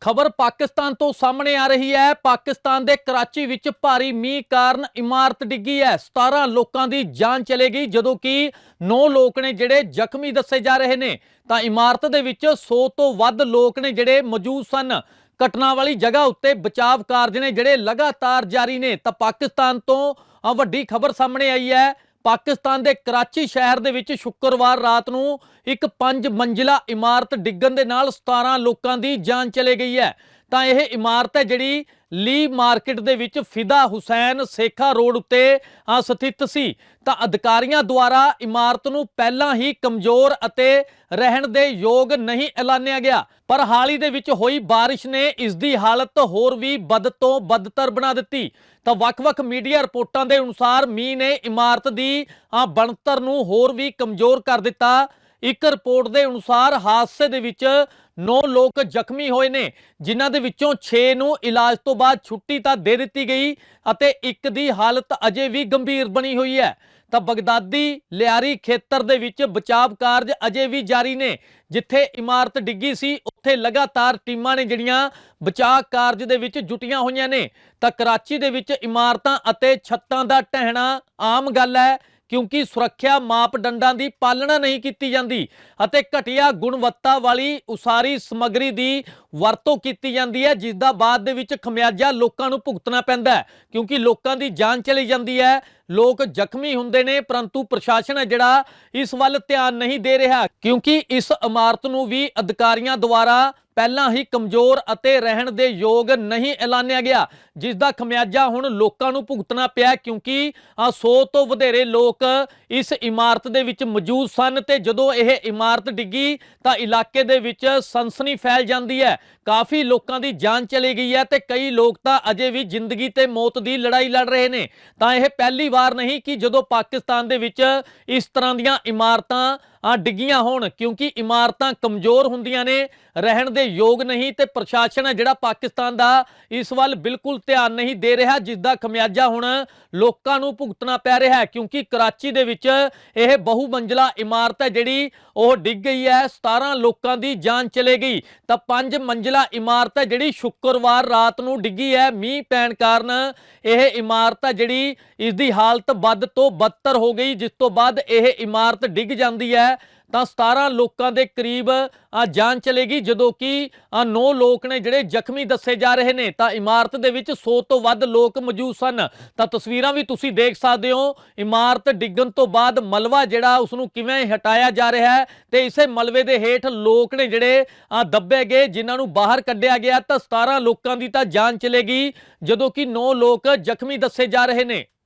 ਖਬਰ ਪਾਕਿਸਤਾਨ ਤੋਂ ਸਾਹਮਣੇ ਆ ਰਹੀ ਹੈ। ਪਾਕਿਸਤਾਨ ਦੇ ਕਰਾਚੀ ਵਿੱਚ ਭਾਰੀ ਮੀਂਹ ਕਾਰਨ ਇਮਾਰਤ ਡਿੱਗੀ ਹੈ। 17 ਲੋਕਾਂ ਦੀ ਜਾਨ ਚਲੇ ਗਈ ਜਦੋਂ ਕਿ 9 ਲੋਕ ਨੇ ਜਿਹੜੇ ਜ਼ਖਮੀ ਦੱਸੇ ਜਾ ਰਹੇ ਨੇ। ਤਾਂ ਇਮਾਰਤ ਦੇ ਵਿੱਚ 100 ਤੋਂ ਵੱਧ ਲੋਕ ਨੇ ਜਿਹੜੇ ਮੌਜੂਦ ਸਨ। ਘਟਨਾ ਵਾਲੀ ਜਗ੍ਹਾ ਉੱਤੇ ਬਚਾਵ ਕਾਰਜ ਨੇ ਜਿਹੜੇ ਲਗਾਤਾਰ ਜਾਰੀ ਨੇ। ਤਾਂ ਪਾਕਿਸਤਾਨ ਤੋਂ ਅ, ਵੱਡੀ ਖਬਰ ਸਾਹਮਣੇ ਆਈ ਹੈ। ਪਾਕਿਸਤਾਨ ਦੇ ਕਰਾਚੀ ਸ਼ਹਿਰ ਦੇ ਵਿੱਚ ਸ਼ੁੱਕਰਵਾਰ ਰਾਤ ਨੂੰ ਇੱਕ ਪੰਜ ਮੰਜ਼ਿਲਾ ਇਮਾਰਤ ਡਿੱਗਣ ਦੇ ਨਾਲ 17 ਲੋਕਾਂ ਦੀ ਜਾਨ ਚਲੇ ਗਈ ਹੈ। ਤਾਂ ਇਹ ਇਮਾਰਤ ਹੈ ਜਿਹੜੀ ਲੀ ਮਾਰਕੀਟ ਦੇ ਵਿੱਚ ਫਿਦਾ ਹੁਸੈਨ ਸੇਖਾ ਰੋਡ ਉੱਤੇ ਸਥਿਤ ਸੀ। ਤਾਂ ਅਧਿਕਾਰੀਆਂ ਦੁਆਰਾ ਇਮਾਰਤ ਨੂੰ ਪਹਿਲਾਂ ਹੀ ਕਮਜ਼ੋਰ ਅਤੇ ਰਹਿਣ ਦੇ ਯੋਗ ਨਹੀਂ ਐਲਾਨਿਆ ਗਿਆ। ਪਰ ਹਾਲ ਹੀ ਦੇ ਵਿੱਚ ਹੋਈ ਬਾਰਿਸ਼ ਨੇ ਇਸ ਦੀ ਹਾਲਤ ਹੋਰ ਵੀ ਬਦ ਤੋਂ ਬਦਤਰ ਬਣਾ ਦਿੱਤੀ। ਤਾਂ ਵੱਖ-ਵੱਖ ਮੀਡੀਆ ਰਿਪੋਰਟਾਂ ਦੇ ਅਨੁਸਾਰ ਮੀਂਹ ਨੇ ਇਮਾਰਤ ਦੀ ਬਣਤਰ ਨੂੰ ਹੋਰ ਵੀ ਕਮਜ਼ੋਰ ਕਰ ਦਿੱਤਾ। ਇੱਕ ਰਿਪੋਰਟ ਦੇ ਅਨੁਸਾਰ ਹਾਦਸੇ ਦੇ ਵਿੱਚ 9 ਲੋਕ ਜ਼ਖਮੀ ਹੋਏ ਨੇ, ਜਿਨ੍ਹਾਂ ਦੇ ਵਿੱਚੋਂ 6 ਨੂੰ ਇਲਾਜ ਤੋਂ ਬਾਅਦ ਛੁੱਟੀ ਤਾਂ ਦੇ ਦਿੱਤੀ ਗਈ ਅਤੇ ਇੱਕ ਦੀ ਹਾਲਤ ਅਜੇ ਵੀ ਗੰਭੀਰ ਬਣੀ ਹੋਈ ਹੈ। ਤਾਂ ਬਗਦਾਦੀ ਲਿਆਰੀ ਖੇਤਰ ਦੇ ਵਿੱਚ ਬਚਾਵ ਕਾਰਜ ਅਜੇ ਵੀ ਜਾਰੀ ਨੇ, ਜਿੱਥੇ ਇਮਾਰਤ ਡਿੱਗੀ ਸੀ, ਉੱਥੇ ਲਗਾਤਾਰ ਟੀਮਾਂ ਨੇ ਜਿਹੜੀਆਂ ਬਚਾਅ ਕਾਰਜ ਦੇ ਵਿੱਚ ਜੁਟੀਆਂ ਹੋਈਆਂ ਨੇ। ਤਾਂ ਕਰਾਚੀ ਦੇ ਵਿੱਚ ਇਮਾਰਤਾਂ ਅਤੇ ਛੱਤਾਂ ਦਾ ਟਹਿਣਾ ਆਮ ਗੱਲ ਹੈ ਕਿਉਂਕਿ ਸੁਰੱਖਿਆ ਮਾਪਦੰਡਾਂ ਦੀ ਪਾਲਣਾ ਨਹੀਂ ਕੀਤੀ ਜਾਂਦੀ ਅਤੇ ਘਟੀਆ ਗੁਣਵੱਤਾ ਵਾਲੀ ਉਸਾਰੀ ਸਮੱਗਰੀ ਦੀ ਵਰਤੋਂ ਕੀਤੀ ਜਾਂਦੀ ਹੈ ਜਿਸ ਦਾ ਬਾਅਦ ਦੇ ਵਿੱਚ ਖਮਿਆਜਾ ਲੋਕਾਂ ਨੂੰ ਭੁਗਤਣਾ ਪੈਂਦਾ ਹੈ, ਕਿਉਂਕਿ ਲੋਕਾਂ ਦੀ ਜਾਨ ਚਲੀ ਜਾਂਦੀ ਹੈ। ਲੋਕ ਜ਼ਖਮੀ ਹੁੰਦੇ ਨੇ, ਪਰੰਤੂ ਪ੍ਰਸ਼ਾਸਨ ਹੈ ਜਿਹੜਾ ਇਸ ਵੱਲ ਧਿਆਨ ਨਹੀਂ ਦੇ ਰਿਹਾ, ਕਿਉਂਕਿ ਇਸ ਇਮਾਰਤ ਨੂੰ ਵੀ ਅਧਿਕਾਰੀਆਂ ਦੁਆਰਾ ਪਹਿਲਾਂ ਹੀ ਕਮਜ਼ੋਰ ਅਤੇ ਰਹਿਣ ਦੇ ਯੋਗ ਨਹੀਂ ਐਲਾਨਿਆ ਗਿਆ ਜਿਸ ਦਾ ਖਮਿਆਜਾ ਹੁਣ ਲੋਕਾਂ ਨੂੰ ਭੁਗਤਣਾ ਪਿਆ ਕਿਉਂਕਿ 100 ਤੋਂ ਵਧੇਰੇ ਲੋਕ ਇਸ ਇਮਾਰਤ ਦੇ ਵਿੱਚ ਮੌਜੂਦ ਸਨ ਤੇ ਜਦੋਂ ਇਹ ਇਮਾਰਤ ਡਿੱਗੀ ਤਾਂ ਇਲਾਕੇ ਦੇ ਵਿੱਚ ਸਨਸਨੀ ਫੈਲ ਜਾਂਦੀ ਹੈ। ਕਾਫੀ ਲੋਕਾਂ ਦੀ ਜਾਨ ਚਲੀ ਗਈ ਹੈ ਤੇ ਕਈ ਲੋਕ ਤਾਂ ਅਜੇ ਵੀ ਜ਼ਿੰਦਗੀ ਤੇ ਮੌਤ ਦੀ ਲੜਾਈ ਲੜ ਰਹੇ ਨੇ। ਤਾਂ ਇਹ ਪਹਿਲੀ ਵਾਰ ਨਹੀਂ ਕਿ ਜਦੋਂ ਪਾਕਿਸਤਾਨ ਦੇ ਵਿੱਚ ਇਸ ਤਰ੍ਹਾਂ ਦੀਆਂ ਇਮਾਰਤਾਂ ਡਿੱਗੀਆਂ ਹੋਣ, ਕਿਉਂਕਿ ਇਮਾਰਤਾਂ ਕਮਜ਼ੋਰ ਹੁੰਦੀਆਂ ਨੇ, ਰਹਿਣ ਦੇ ਯੋਗ ਨਹੀਂ ਤੇ ਪ੍ਰਸ਼ਾਸਨ ਹੈ ਜਿਹੜਾ ਪਾਕਿਸਤਾਨ ਦਾ ਇਸ ਵੱਲ ਬਿਲਕੁਲ ਧਿਆਨ ਨਹੀਂ ਦੇ ਰਿਹਾ ਜਿਸ ਦਾ ਖਮਿਆਜਾ ਹੁਣ ਲੋਕਾਂ ਨੂੰ ਭੁਗਤਣਾ ਪੈ ਰਿਹਾ ਹੈ, ਕਿਉਂਕਿ ਕਰਾਚੀ ਦੇ ਵਿੱਚ ਇਹ ਬਹੁ ਮੰਜ਼ਲਾ ਇਮਾਰਤ ਹੈ ਜਿਹੜੀ ਉਹ ਡਿੱਗ ਗਈ ਹੈ 17 ਲੋਕਾਂ ਦੀ ਜਾਨ ਚਲੇ ਗਈ। ਤਾਂ ਪੰਜ ਮੰਜ਼ਲਾ ਇਮਾਰਤ ਹੈ ਜਿਹੜੀ ਸ਼ੁੱਕਰਵਾਰ ਰਾਤ ਨੂੰ ਡਿੱਗੀ ਹੈ, ਮੀਂਹ ਪੈਣ ਕਾਰਨ ਇਹ ਇਮਾਰਤ ਹੈ ਜਿਹੜੀ ਇਸ ਦੀ ਹਾਲਤ ਵੱਧ ਤੋਂ ਬਦਤਰ ਹੋ ਗਈ, ਜਿਸ ਤੋਂ ਬਾਅਦ ਇਹ ਇਮਾਰਤ ਡਿੱਗ ਜਾਂਦੀ ਹੈ। ਤਾਂ 17 ਲੋਕਾਂ ਦੇ ਕਰੀਬ ਜਾਨ ਚਲੇਗੀ, ਜਦੋਂ ਕਿ 9 ਲੋਕ ਨੇ ਜਿਹੜੇ ਜ਼ਖਮੀ ਦੱਸੇ ਜਾ ਰਹੇ ਨੇ, ਤਾਂ ਇਮਾਰਤ ਦੇ ਵਿੱਚ 100 ਤੋਂ ਵੱਧ ਲੋਕ ਮੌਜੂਦ ਸਨ। ਤਾਂ ਤਸਵੀਰਾਂ ਵੀ ਤੁਸੀਂ ਦੇਖ ਸਕਦੇ ਹੋ, ਇਮਾਰਤ ਡਿੱਗਣ ਤੋਂ ਬਾਅਦ ਮਲਵਾ ਜਿਹੜਾ ਉਸ ਨੂੰ ਕਿਵੇਂ ਹਟਾਇਆ ਜਾ ਰਿਹਾ ਹੈ, ਤੇ ਇਸੇ ਮਲਵੇ ਦੇ ਹੇਠ ਲੋਕ ਨੇ ਜਿਹੜੇ ਦੱਬੇ ਗਏ, ਜਿਨ੍ਹਾਂ ਨੂੰ ਬਾਹਰ ਕੱਢਿਆ ਗਿਆ, ਤਾਂ 17 ਲੋਕਾਂ ਦੀ ਤਾਂ ਜਾਨ ਚਲੇਗੀ, ਜਦੋਂ ਕਿ 9 ਲੋਕ ਜ਼ਖਮੀ ਦੱਸੇ ਜਾ ਰਹੇ ਨੇ।